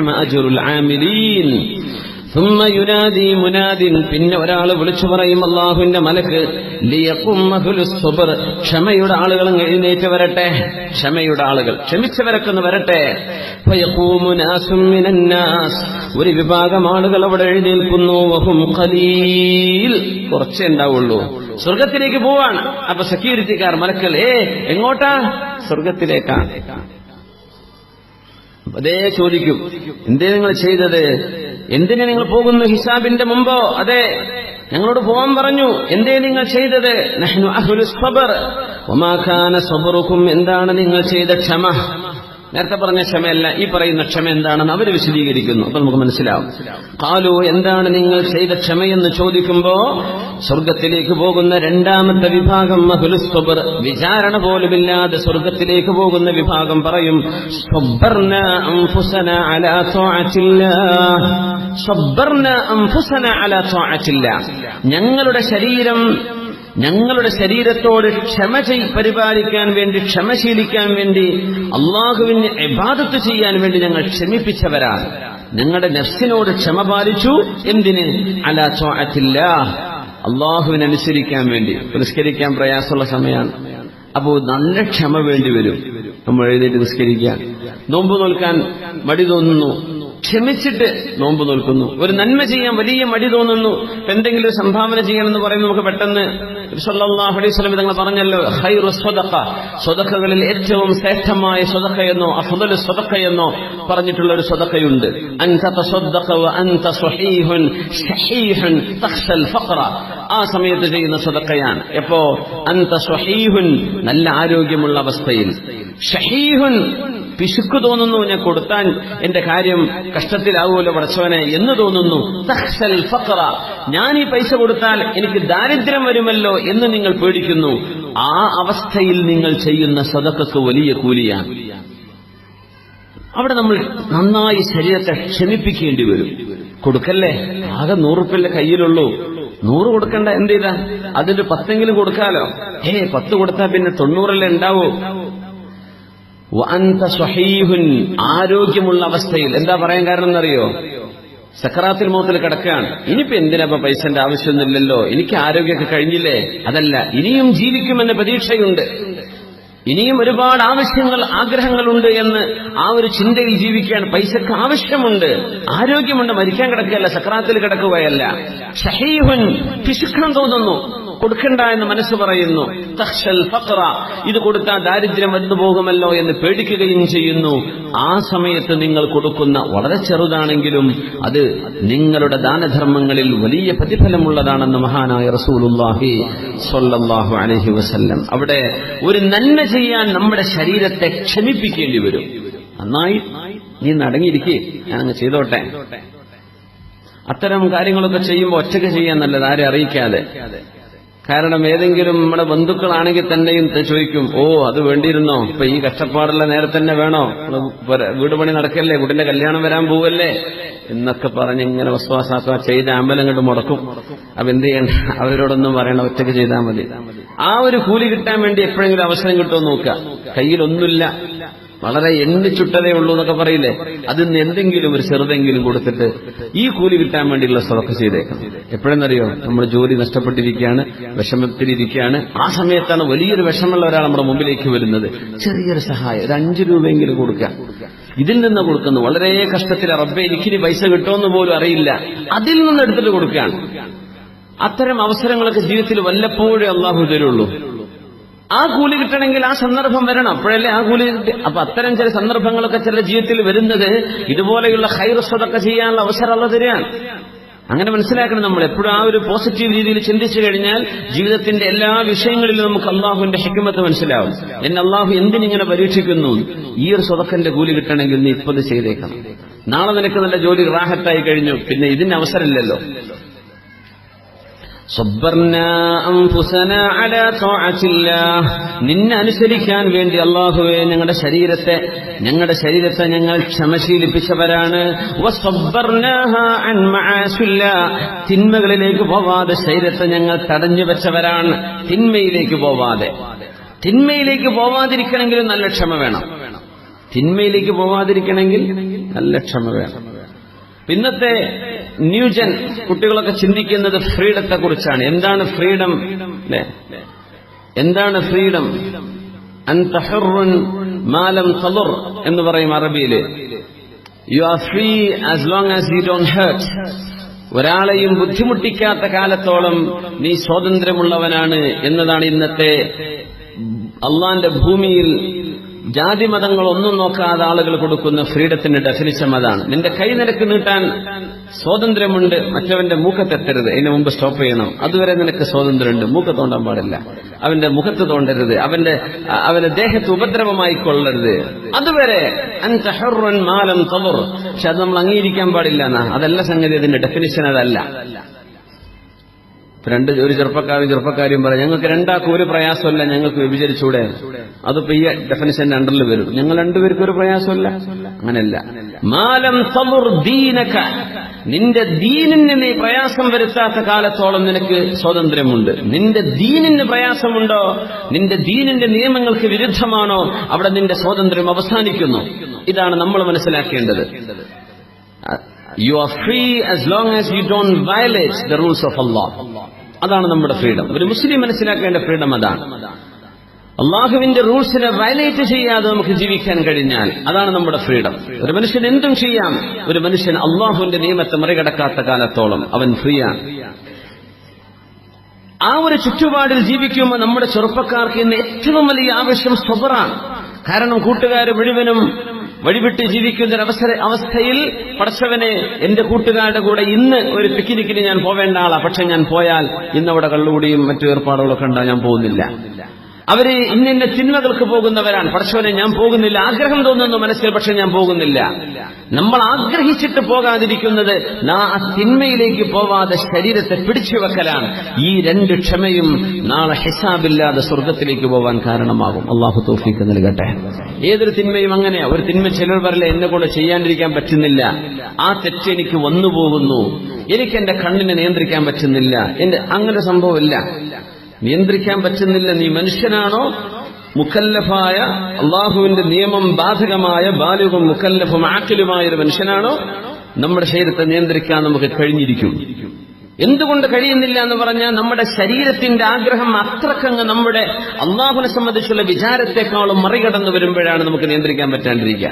وَنِعْمَ أَجْرُ الْعَامِلِينَ ثُمَّ يُنَادِي مُنَادٍ പിന്നെ ഒരാൾ വിളിച്ചു പറയും അള്ളാഹുവിന്റെ മലക്ക് ലിയഖും അഹ്ലുസ് സുബ്ർ ക്ഷമയുടെ ആളുകൾ എഴുന്നേറ്റ് വരട്ടെ ക്ഷമയുടെ ആളുകൾ ക്ഷമിച്ചവരൊക്കെ ഒന്ന് വരട്ടെ ഫയഖൂമു നാസും മിനൻ നാസ് ഒരു വിഭാഗം ആളുകൾ അവിടെ എഴുന്നേൽക്കുന്നു വഹും ഖലീൽ കുറച്ചേ ഉണ്ടാവുള്ളൂ സ്വർഗത്തിലേക്ക് പോവാണ് അപ്പൊ സെക്യൂരിറ്റിക്കാർ മലക്കൽ ഏ എങ്ങോട്ടാ സ്വർഗത്തിലേക്കാണ് അതേ ചോദിക്കും. എന്തേ നിങ്ങൾ ചെയ്തത്? എന്തിനു നിങ്ങൾ പോകുന്നു ഹിസാബിന്റെ മുമ്പോ? അതെ. ഞങ്ങളോട് പോകാൻ പറഞ്ഞു. എന്തേ നിങ്ങൾ ചെയ്തത്? എന്താണ് നിങ്ങൾ ചെയ്ത ക്ഷമ? നേരത്തെ പറഞ്ഞ ക്ഷമയല്ല ഈ പറയുന്ന ക്ഷമ എന്താണെന്ന് അവർ വിശദീകരിക്കുന്നു. അപ്പൊ നമുക്ക് മനസ്സിലാവും. കാലു എന്താണ് നിങ്ങൾ ചെയ്ത ക്ഷമയെന്ന് ചോദിക്കുമ്പോ സ്വർഗത്തിലേക്ക് പോകുന്ന രണ്ടാമത്തെ വിഭാഗം മഹുലുസ്വബർ വിചാരണ പോലുമില്ലാതെ സ്വർഗത്തിലേക്ക് പോകുന്ന വിഭാഗം പറയും. ഞങ്ങളുടെ ശരീരം ഞങ്ങളുടെ ശരീരത്തോട് ക്ഷമ പരിപാലിക്കാൻ വേണ്ടി ക്ഷമശീലിക്കാൻ വേണ്ടി അള്ളാഹുവിന് എബാദത്ത് ചെയ്യാൻ വേണ്ടി ഞങ്ങൾ ക്ഷമിപ്പിച്ചവരാണ്. ഞങ്ങളുടെ നഫ്സിനോട് ക്ഷമ പാലിച്ചു. എന്തിന്? അലാ അള്ളാഹുവിനനുസരിക്കാൻ വേണ്ടി. പുരസ്കരിക്കാൻ പ്രയാസമുള്ള സമയമാണ്. അപ്പോൾ നല്ല ക്ഷമ വേണ്ടി വരും. നമ്മൾ എഴുന്നേറ്റ് നിസ്കരിക്കാൻ നോമ്പ് നോൽക്കാൻ മടി തോന്നുന്നു. ക്ഷമിച്ചിട്ട് നോമ്പ് നോൽക്കുന്നു. ഒരു നന്മ ചെയ്യാൻ വലിയ മടി തോന്നുന്നു. എന്തെങ്കിലും ഒരു സംഭാവന ചെയ്യണമെന്ന് പറയുമ്പോൾ നമുക്ക് പെട്ടെന്ന് സല്ലല്ലാഹു അലൈഹി തങ്ങൾ പറഞ്ഞല്ലോ ഹൈ സ്വദഖ. സ്വതക്കകളിൽ ഏറ്റവും ശ്രേഷ്ഠമായ സ്വതക്കയെന്നോ സ്വദഖ എന്നോ പറഞ്ഞിട്ടുള്ള ഒരു സ്വതക്കയുണ്ട് ആ സമയത്ത് ചെയ്യുന്ന സ്വതക്കയാണ് എപ്പോ? അന്ത സ്വഹീഹുൻ. നല്ല ആരോഗ്യമുള്ള അവസ്ഥയിൽ. ഷഹീഹുൻ പിശുക്ക് തോന്നുന്നു ഞാൻ കൊടുത്താൻ എന്റെ കാര്യം കഷ്ടത്തിലാവുമല്ലോ പടച്ചവനെ എന്ന് തോന്നുന്നു. ഞാൻ ഈ പൈസ കൊടുത്താൽ എനിക്ക് ദാരിദ്ര്യം വരുമല്ലോ എന്ന് നിങ്ങൾ പേടിക്കുന്നു. ആ അവസ്ഥയിൽ നിങ്ങൾ ചെയ്യുന്ന സദക്കക്ക് വലിയ കൂലിയാണ്. അവിടെ നമ്മൾ നന്നായി ശരീരത്തെ ക്ഷമിപ്പിക്കേണ്ടി വരും. കൊടുക്കല്ലേ? ആകെ നൂറുപ്പല്ലേ കയ്യിലുള്ളൂ. നൂറ് കൊടുക്കണ്ട എന്ത് ചെയ്താ? അതിന്റെ പത്തെങ്കിലും കൊടുക്കാലോ? ഏ പത്ത് കൊടുത്താൽ പിന്നെ തൊണ്ണൂറല്ലേ ഉണ്ടാവൂ. ആരോഗ്യമുള്ള അവസ്ഥയിൽ. എന്താ പറയാൻ കാരണം എന്നറിയോ? സക്കറാത്തിൽ മോത്തിൽ കിടക്കുകയാണ്. ഇനിയിപ്പോ എന്തിനാ പൈസന്റെ ആവശ്യമൊന്നുമില്ലല്ലോ? എനിക്ക് ആരോഗ്യമൊക്കെ കഴിഞ്ഞില്ലേ? അതല്ല ഇനിയും ജീവിക്കുമെന്ന പ്രതീക്ഷയുണ്ട്. ഇനിയും ഒരുപാട് ആവശ്യങ്ങൾ ആഗ്രഹങ്ങളുണ്ട് എന്ന് ആ ഒരു ചിന്തയിൽ ജീവിക്കാൻ പൈസക്ക് ആവശ്യമുണ്ട്. ആരോഗ്യമുണ്ട് മരിക്കാൻ കിടക്കുകയല്ല സക്രാത്തിൽ കിടക്കുകയല്ല. ഷഹീഹുൻ പിശുക്കണം തോന്നുന്നു. കൊടുക്കണ്ട എന്ന് മനസ്സ് പറയുന്നു. ഇത് കൊടുത്താൽ ദാരിദ്ര്യം വന്നു പോകുമല്ലോ എന്ന് പേടിക്കുകയും ചെയ്യുന്നു. ആ സമയത്ത് നിങ്ങൾ കൊടുക്കുന്ന വളരെ ചെറുതാണെങ്കിലും അത് നിങ്ങളുടെ ദാനധർമ്മങ്ങളിൽ വലിയ പ്രതിഫലമുള്ളതാണെന്ന് മഹാനായ റസൂലുല്ലാഹി സ്വല്ലല്ലാഹു അലൈഹി വസല്ലം. അവിടെ ഒരു നന്മ ചെയ്യാൻ നമ്മുടെ ശരീരത്തെ ക്ഷമിപ്പിക്കേണ്ടി വരും. നന്നായി നീ നടങ്ങിയിരിക്കേ ഞാനങ്ങ് ചെയ്തോട്ടെ. അത്തരം കാര്യങ്ങളൊക്കെ ചെയ്യുമ്പോൾ ഒറ്റയ്ക്ക് ചെയ്യാൻ നല്ലത് ആരെ അറിയിക്കാതെ. കാരണം ഏതെങ്കിലും നമ്മുടെ ബന്ധുക്കളാണെങ്കിൽ തന്നെയും ചോദിക്കും ഓ അത് വേണ്ടിയിരുന്നോ? ഇപ്പൊ ഈ കഷ്ടപ്പാടുള്ള നേരെ തന്നെ വേണോ? വീട് പണി നടക്കല്ലേ? കുട്ടിന്റെ കല്യാണം വരാൻ പോവല്ലേ? എന്നൊക്കെ പറഞ്ഞ് ഇങ്ങനെ വസ്വാസാക്കുക ചെയ്ത അമ്പലം മുടക്കും. അപ്പൊ എന്ത് ചെയ്യണ്ട? അവരോടൊന്നും പറയണം ഒറ്റയ്ക്ക് ചെയ്താൽ മതി. ആ ഒരു കൂലി കിട്ടാൻ വേണ്ടി എപ്പോഴെങ്കിലും അവസരം കിട്ടുമോ നോക്കുക. കയ്യിലൊന്നുമില്ല. വളരെ എണ്ണിച്ചുട്ടതേ ഉള്ളൂ എന്നൊക്കെ പറയില്ലേ? അതിൽ നിന്ന് എന്തെങ്കിലും ഒരു ചെറുതെങ്കിലും കൊടുത്തിട്ട് ഈ കൂലി കിട്ടാൻ വേണ്ടിയുള്ള സ്വതൊക്കെ ചെയ്തേക്കണം. എപ്പോഴെന്നറിയോ? നമ്മൾ ജോലി നഷ്ടപ്പെട്ടിരിക്കുകയാണ് വിഷമത്തിലിരിക്കുകയാണ്. ആ സമയത്താണ് വലിയൊരു വിഷമമുള്ള ഒരാൾ നമ്മുടെ മുമ്പിലേക്ക് വരുന്നത്. ചെറിയൊരു സഹായം ഒരു അഞ്ചു രൂപയെങ്കിലും കൊടുക്കുക. ഇതിൽ നിന്ന് കൊടുക്കുന്നു വളരെ കഷ്ടത്തിൽ റബ്ബെ എനിക്കിനി പൈസ കിട്ടുമെന്ന് പോലും അറിയില്ല. അതിൽ നിന്ന് എടുത്തിട്ട് കൊടുക്കുകയാണ്. അത്തരം അവസരങ്ങളൊക്കെ ജീവിതത്തിൽ വല്ലപ്പോഴേ അള്ളാഹു തരുള്ളൂ. ആ കൂലി കിട്ടണമെങ്കിൽ ആ സന്ദർഭം വരണം. അപ്പോഴല്ലേ ആ കൂലി അപ്പൊ അത്തരം ചില സന്ദർഭങ്ങളൊക്കെ ചില ജീവിതത്തിൽ വരുന്നത് ഇതുപോലെയുള്ള ഹൈറസ്വതൊക്കെ ചെയ്യാനുള്ള അവസരം ഉള്ള തരികയാണ് അങ്ങനെ മനസ്സിലാക്കണം നമ്മൾ. എപ്പോഴും ആ ഒരു പോസിറ്റീവ് രീതിയിൽ ചിന്തിച്ചു കഴിഞ്ഞാൽ ജീവിതത്തിന്റെ എല്ലാ വിഷയങ്ങളിലും നമുക്ക് അള്ളാഹുവിന്റെ ഹിക്കുമത്ത് മനസ്സിലാവും. എന്നെ അള്ളാഹു എന്തിനിങ്ങനെ പരീക്ഷിക്കുന്നു? ഈ ഒരു സ്വതക്കന്റെ കൂലി കിട്ടണമെങ്കിൽ നീ ഇപ്പത് ചെയ്തേക്കണം. നാളെ നിനക്ക് നല്ല ജോലി റാഹത്തായി കഴിഞ്ഞു. പിന്നെ ഇതിന് അവസരമില്ലല്ലോ. صبرنا أنفسنا على طاعة الله നിന്നെ അനുസരിക്കാൻ വേണ്ടി അള്ളാഹുവെ ഞങ്ങളുടെ ശരീരത്തെ ഞങ്ങളുടെ ശരീരത്തെ ഞങ്ങൾ ക്ഷമശീലിപ്പിച്ചവരാണ് വസ്സബ്ബർനാഹാ അൻ മആസില്ലാ. തിന്മകളിലേക്ക് പോവാതെ ശരീരത്തെ ഞങ്ങൾ തടഞ്ഞു വെച്ചവരാണ് തിന്മയിലേക്ക് പോവാതെ തിന്മയിലേക്ക് പോവാതിരിക്കണമെങ്കിലും നല്ല ക്ഷമ വേണം തിന്മയിലേക്ക് പോവാതിരിക്കണമെങ്കിൽ നല്ല ക്ഷമ വേണം ഇന്നത്തെ ന്യൂജൻ കുട്ടികളൊക്കെ ചിന്തിക്കുന്നത് ഫ്രീഡത്തെ കുറിച്ചാണ് എന്താണ് ഫ്രീഡം? എന്താണ് ഫ്രീഡം? മാലം തലുർ എന്ന് പറയും അറബിയിൽ you are free as long as you don't hurt ഒരാളെയും ബുദ്ധിമുട്ടിക്കാത്ത കാലത്തോളം നീ സ്വാതന്ത്ര്യമുള്ളവനാണ് എന്നതാണ് ഇന്നത്തെ അള്ളാന്റെ ഭൂമിയിൽ ജാതി മതങ്ങൾ ഒന്നും നോക്കാതെ ആളുകൾ കൊടുക്കുന്ന ഫ്രീഡത്തിന്റെ ഡെഫിനിഷൻ അതാണ്. നിന്റെ കൈ നിനക്ക് നീട്ടാൻ സ്വാതന്ത്ര്യമുണ്ട് മറ്റവന്റെ മൂക്കത്തെത്തരുത് അതിന് മുമ്പ് സ്റ്റോപ്പ് ചെയ്യണം. അതുവരെ നിനക്ക് സ്വാതന്ത്ര്യമുണ്ട്. മൂക്ക തോണ്ടാൻ പാടില്ല. അവന്റെ മുഖത്ത് തോണ്ടരുത്. അവന്റെ അവന്റെ ദേഹത്ത് ഉപദ്രവമായി കൊള്ളരുത്. അതുവരെ പക്ഷെ അത് നമ്മൾ അംഗീകരിക്കാൻ പാടില്ല എന്നാ. അതല്ല സംഗതി. അതിന്റെ ഡെഫിനിഷൻ അതല്ല. രണ്ട് ഒരു ചെറുപ്പക്കാരും ചെറുപ്പക്കാരും പറയും ഞങ്ങൾക്ക് രണ്ടാൾക്കും ഒരു പ്രയാസമല്ല ഞങ്ങൾക്ക് വിഭജിച്ചൂടെ അതിപ്പോ ഈ ഡെഫിനിഷന്റെ അണ്ടറിൽ വരും. ഞങ്ങൾ രണ്ടുപേർക്കും ഒരു പ്രയാസമല്ല? അങ്ങനല്ല. മാലം ദീനക നിന്റെ ദീനിന് നീ പ്രയാസം വരുത്താത്ത കാലത്തോളം നിനക്ക് സ്വാതന്ത്ര്യമുണ്ട്. നിന്റെ ദീനിന് പ്രയാസമുണ്ടോ? നിന്റെ ദീനിന്റെ നിയമങ്ങൾക്ക് വിരുദ്ധമാണോ? അവിടെ നിന്റെ സ്വാതന്ത്ര്യം അവസാനിക്കുന്നു. ഇതാണ് നമ്മൾ മനസ്സിലാക്കേണ്ടത്. You are free as long as you don't violate the rules of Allah അതാണ് നമ്മുടെ ഫ്രീഡം ഒരു മുസ്ലിം മനസ്സിലാക്കേണ്ട ഫ്രീഡം അതാണ്. അള്ളാഹുവിന്റെ റൂൾസിനെ വയലേറ്റ് ചെയ്യാതെ നമുക്ക് ജീവിക്കാൻ കഴിഞ്ഞാൽ അതാണ് നമ്മുടെ ഫ്രീഡം ഒരു മനുഷ്യൻ എന്തും ചെയ്യാം. ഒരു മനുഷ്യൻ അള്ളാഹുവിന്റെ നിയമത്തെ മറികടക്കാത്ത കാലത്തോളം അവൻ ഫ്രീയാണ് ആ ഒരു ചുറ്റുപാടിൽ ജീവിക്കുമ്പോൾ നമ്മുടെ ചെറുപ്പക്കാർക്ക് ഇന്ന് ഏറ്റവും വലിയ ആവശ്യം സ്വബറാണ്. കാരണം കൂട്ടുകാർ മുഴുവനും വഴിവിട്ട് ജീവിക്കുന്ന ഒരു അവസര അവസ്ഥയിൽ പടച്ചവനെ എന്റെ കൂട്ടുകാരുടെ കൂടെ ഇന്ന് ഒരു പിക്നിക്കിന് ഞാൻ പോവേണ്ട ആളാ. പക്ഷെ ഞാൻ പോയാൽ ഇന്നവിടെ കള്ളുകൂടിയും മറ്റു ഏർപ്പാടുകളൊക്കെ ഉണ്ടാ ഞാൻ പോകുന്നില്ല. അവർ ഇന്നിന്റെ തിന്മകൾക്ക് പോകുന്നവരാണ്. പടച്ചവനെ ഞാൻ പോകുന്നില്ല. ആഗ്രഹം തോന്നുന്നു മനസ്സിൽ പക്ഷെ ഞാൻ പോകുന്നില്ല. നമ്മൾ ആഗ്രഹിച്ചിട്ട് പോകാതിരിക്കുന്നത് ആ തിന്മയിലേക്ക് പോവാതെ ശരീരത്തെ പിടിച്ചു വെക്കലാണ്. ഈ രണ്ട് ക്ഷമയും നാളെ ഹിസാബില്ലാതെ സ്വർഗത്തിലേക്ക് പോവാൻ കാരണമാകും. അള്ളാഹു തോഫിക്ക് നൽകട്ടെ. ഏതൊരു തിന്മയും അങ്ങനെയാ. ഒരു തിന്മ ചിലർ പറയില്ല എന്നെ കൊണ്ട് ചെയ്യാണ്ടിരിക്കാൻ പറ്റുന്നില്ല. ആ തെറ്റ് എനിക്ക് വന്നു പോകുന്നു എനിക്ക് എന്റെ കണ്ണിനെ നിയന്ത്രിക്കാൻ പറ്റുന്നില്ല. എന്റെ അങ്ങനെ സംഭവമില്ല. നിയന്ത്രിക്കാൻ പറ്റുന്നില്ല. നീ മനുഷ്യനാണോ? മുക്കല്ലഫായ അള്ളാഹുവിന്റെ നിയമം ബാധകമായ ബാലുവും മുക്കല്ലഫും ആക്കലുമായ ഒരു മനുഷ്യനാണോ? നമ്മുടെ ശരീരത്തെ നിയന്ത്രിക്കാൻ നമുക്ക് കഴിഞ്ഞിരിക്കും. എന്തുകൊണ്ട് കഴിയുന്നില്ല എന്ന് പറഞ്ഞാൽ നമ്മുടെ ശരീരത്തിന്റെ ആഗ്രഹം അത്രക്കങ്ങ് നമ്മുടെ അള്ളാഹുനെ സംബന്ധിച്ചുള്ള വിചാരത്തെക്കാളും മറികടന്നു വരുമ്പോഴാണ് നമുക്ക് നിയന്ത്രിക്കാൻ പറ്റാണ്ടിരിക്കുക.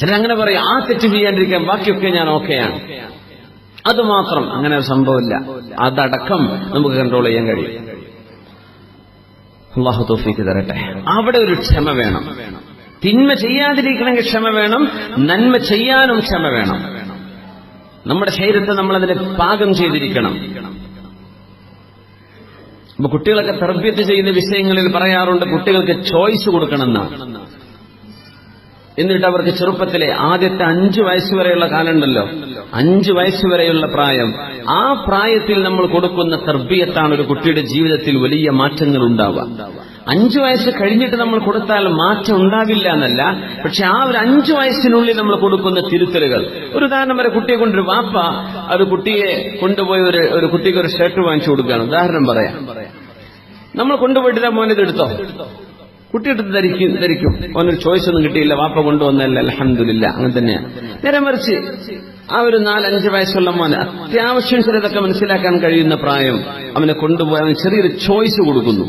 ചിലരങ്ങനെ പറയും ആ തെറ്റ് ചെയ്യാണ്ടിരിക്കാൻ ബാക്കിയൊക്കെ ഞാൻ ഓക്കെയാണ്. അതുമാത്രം അങ്ങനെ സംഭവമില്ല. അതടക്കം നമുക്ക് കൺട്രോൾ ചെയ്യാൻ കഴിയും. അള്ളാഹു തോഫിക്ക് തരട്ടെ. അവിടെ ഒരു ക്ഷമ വേണം. തിന്മ ചെയ്യാതിരിക്കണമെങ്കിൽ ക്ഷമ വേണം. നന്മ ചെയ്യാനും ക്ഷമ വേണം. നമ്മുടെ ശരീരത്തെ നമ്മൾ അതിനെ പാകം ചെയ്തിരിക്കണം. അപ്പൊ കുട്ടികളൊക്കെ തർബ്യത്ത് ചെയ്യുന്ന വിഷയങ്ങളിൽ പറയാറുണ്ട് കുട്ടികൾക്ക് ചോയ്സ് കൊടുക്കണമെന്നാണ്. എന്നിട്ട് അവർക്ക് ചെറുപ്പത്തിലെ ആദ്യത്തെ അഞ്ചു വയസ്സ് വരെയുള്ള കാലമുണ്ടല്ലോ. അഞ്ചു വയസ്സ് വരെയുള്ള പ്രായം. ആ പ്രായത്തിൽ നമ്മൾ കൊടുക്കുന്ന തർബീയത്താണ് ഒരു കുട്ടിയുടെ ജീവിതത്തിൽ വലിയ മാറ്റങ്ങൾ ഉണ്ടാവുക. അഞ്ചു വയസ്സ് കഴിഞ്ഞിട്ട് നമ്മൾ കൊടുത്താൽ മാറ്റം ഉണ്ടാവില്ല എന്നല്ല. പക്ഷെ ആ ഒരു അഞ്ചു വയസ്സിനുള്ളിൽ നമ്മൾ കൊടുക്കുന്ന തിരുത്തലുകൾ. ഒരു ഉദാഹരണം വരെ കുട്ടിയെ കൊണ്ടൊരു വാപ്പ ഒരു കുട്ടിയെ കൊണ്ടുപോയി ഒരു ഒരു കുട്ടിക്ക് ഒരു ഷർട്ട് വാങ്ങിച്ചു കൊടുക്കുകയാണ്. ഉദാഹരണം പറയാം. നമ്മൾ കൊണ്ടുപോയിട്ട് മോനെ ഇത് എടുത്തോ? കുട്ടിയെടുത്ത് ധരിക്കും ധരിക്കും. അവനൊരു ചോയ്സ് ഒന്നും കിട്ടിയില്ല. വാപ്പ കൊണ്ടുവന്നല്ല അലഹമില്ല അങ്ങനെ തന്നെയാണ് നേരെ മറിച്ച് ആ ഒരു നാലഞ്ച് വയസ്സുള്ള മോനെ അത്യാവശ്യം ചിലതൊക്കെ മനസ്സിലാക്കാൻ കഴിയുന്ന പ്രായം അവനെ കൊണ്ടുപോയി അവന് ചെറിയൊരു ചോയ്സ് കൊടുക്കുന്നു.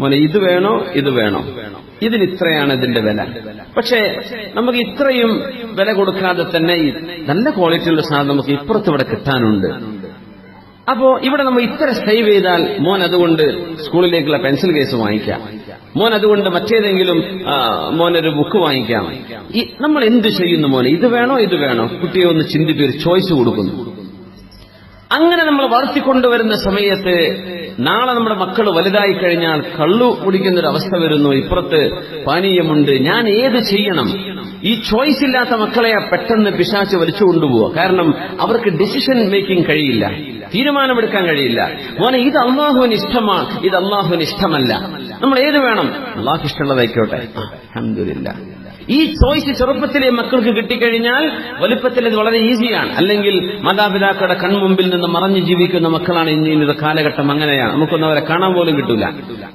മോനെ ഇത് വേണോ? ഇത് വേണോ? ഇതിന് ഇത്രയാണ് ഇതിന്റെ വില. പക്ഷേ നമുക്ക് ഇത്രയും വില കൊടുക്കാതെ തന്നെ നല്ല ക്വാളിറ്റിയുള്ള സാധനം നമുക്ക് ഇപ്പുറത്ത് ഇവിടെ കിട്ടാനുണ്ട്. അപ്പോ ഇവിടെ നമ്മൾ ഇത്ര സേവ് ചെയ്താൽ മോൻ അതുകൊണ്ട് സ്കൂളിലേക്കുള്ള പെൻസിൽ കേസ് വാങ്ങിക്കാം. മോൻ അതുകൊണ്ട് മറ്റേതെങ്കിലും മോനൊരു ബുക്ക് വാങ്ങിക്കാം. നമ്മൾ എന്ത് ചെയ്യുന്നു മോനെ? ഇത് വേണോ ഇത് വേണോ? കുട്ടിയെ ഒന്ന് ചിന്തിച്ച് ചോയ്സ് കൊടുക്കുന്നു. അങ്ങനെ നമ്മൾ വളർത്തിക്കൊണ്ടുവരുന്ന സമയത്ത് നാളെ നമ്മുടെ മക്കൾ വലുതായി കഴിഞ്ഞാൽ കള്ളു കുടിക്കുന്ന ഒരു അവസ്ഥ വരുന്നു. ഇപ്പുറത്ത് പാനീയമുണ്ട്. ഞാൻ ഏത് ചെയ്യണം? ഈ ചോയ്സ് ഇല്ലാത്ത മക്കളെ പെട്ടെന്ന് പിശാച്ച് വലിച്ചു കൊണ്ടുപോവുക. കാരണം അവർക്ക് ഡിസിഷൻ മേക്കിംഗ് കഴിയില്ല. തീരുമാനമെടുക്കാൻ കഴിയില്ല. മോനെ ഇത് അള്ളാഹുവിന് ഇഷ്ടമാണ് ഇത് അള്ളാഹുവിന് ഇഷ്ടമല്ല. നമ്മൾ ഏത് വേണം? അള്ളാഹു ഇഷ്ടമുള്ളതായിക്കോട്ടെ അഹമ്മദില്ല ഈ ചോയ്സ് ചെറുപ്പത്തിലെ മക്കൾക്ക് കിട്ടിക്കഴിഞ്ഞാൽ വലുപ്പത്തിൽ ഇത് വളരെ ഈസിയാണ്. അല്ലെങ്കിൽ മാതാപിതാക്കളുടെ കൺമുമ്പിൽ നിന്ന് മറഞ്ഞു ജീവിക്കുന്ന മക്കളാണ് ഇനി ഇന്നത്തെ കാലഘട്ടം അങ്ങനെയാണ്. നമുക്കൊന്നും അവരെ കാണാൻ പോലും കിട്ടൂല.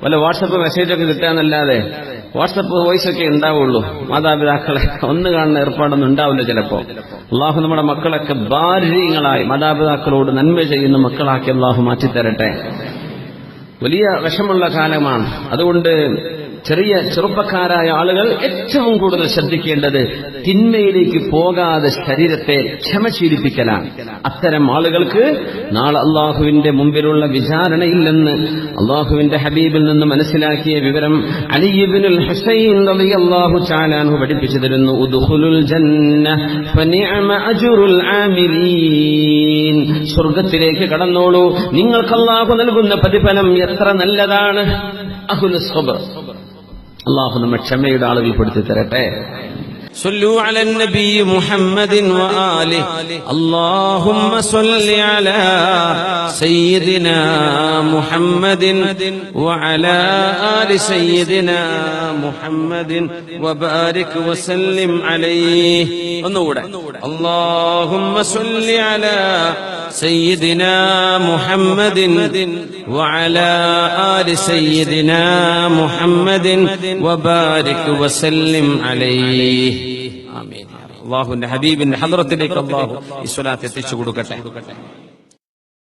വല്ല വാട്സപ്പ് മെസ്സേജൊക്കെ കിട്ടാന്നല്ലാതെ വാട്സപ്പ് വോയിസ് ഒക്കെ ഉണ്ടാവുള്ളൂ. മാതാപിതാക്കളെ ഒന്ന് കാണുന്ന ഏർപ്പാടൊന്നും ഉണ്ടാവില്ല ചിലപ്പോ. അള്ളാഹു നമ്മുടെ മക്കളൊക്കെ ഭാര്യങ്ങളായി മാതാപിതാക്കളോട് നന്മ ചെയ്യുന്ന മക്കളാക്കി അള്ളാഹു മാറ്റിത്തരട്ടെ. വലിയ വിഷമുള്ള കാലമാണ്. അതുകൊണ്ട് ചെറിയ ചെറുപ്പക്കാരായ ആളുകൾ ഏറ്റവും കൂടുതൽ ശ്രദ്ധിക്കേണ്ടത് തിന്മയിലേക്ക് പോകാതെ ശരീരത്തെ ക്ഷമശീലിപ്പിക്കലാണ് അത്തരം ആളുകൾക്ക് നാളെ അള്ളാഹുവിന്റെ മുമ്പിലുള്ള വിചാരണയില്ലെന്ന് അള്ളാഹുവിന്റെ ഹബീബിൽ നിന്ന് മനസ്സിലാക്കിയ വിവരം അലിയുബിനുൽ ഹുസൈൻ റളിയല്ലാഹു ചാലാൻഹു പഠിപ്പിച്ചു തരുന്നു. സ്വർഗത്തിലേക്ക് കടന്നോളൂ. നിങ്ങൾക്ക് അള്ളാഹു നൽകുന്ന പ്രതിഫലം എത്ര നല്ലതാണ്? അഹുൽ സബർ അള്ളാഹു നമ്മെ ക്ഷമയുടെ ആളുകൾ പെടുത്തി തരട്ടെ صلوا على النبي محمد وآله اللهم صل على سيدنا محمد وعلى آل سيدنا محمد وبارك وسلم عليه ഒന്നുകൂടെ اللهم صل على سيدنا محمد وعلى آل سيدنا محمد وبارك وسلم عليه ആമീൻ അള്ളാഹുവിന്റെ ഹബീബിന്റെ ഹദ്റത്തിലേക്ക് അള്ളാഹു ഈ സ്വലാത്ത് എത്തിച്ചു കൊടുക്കട്ടെ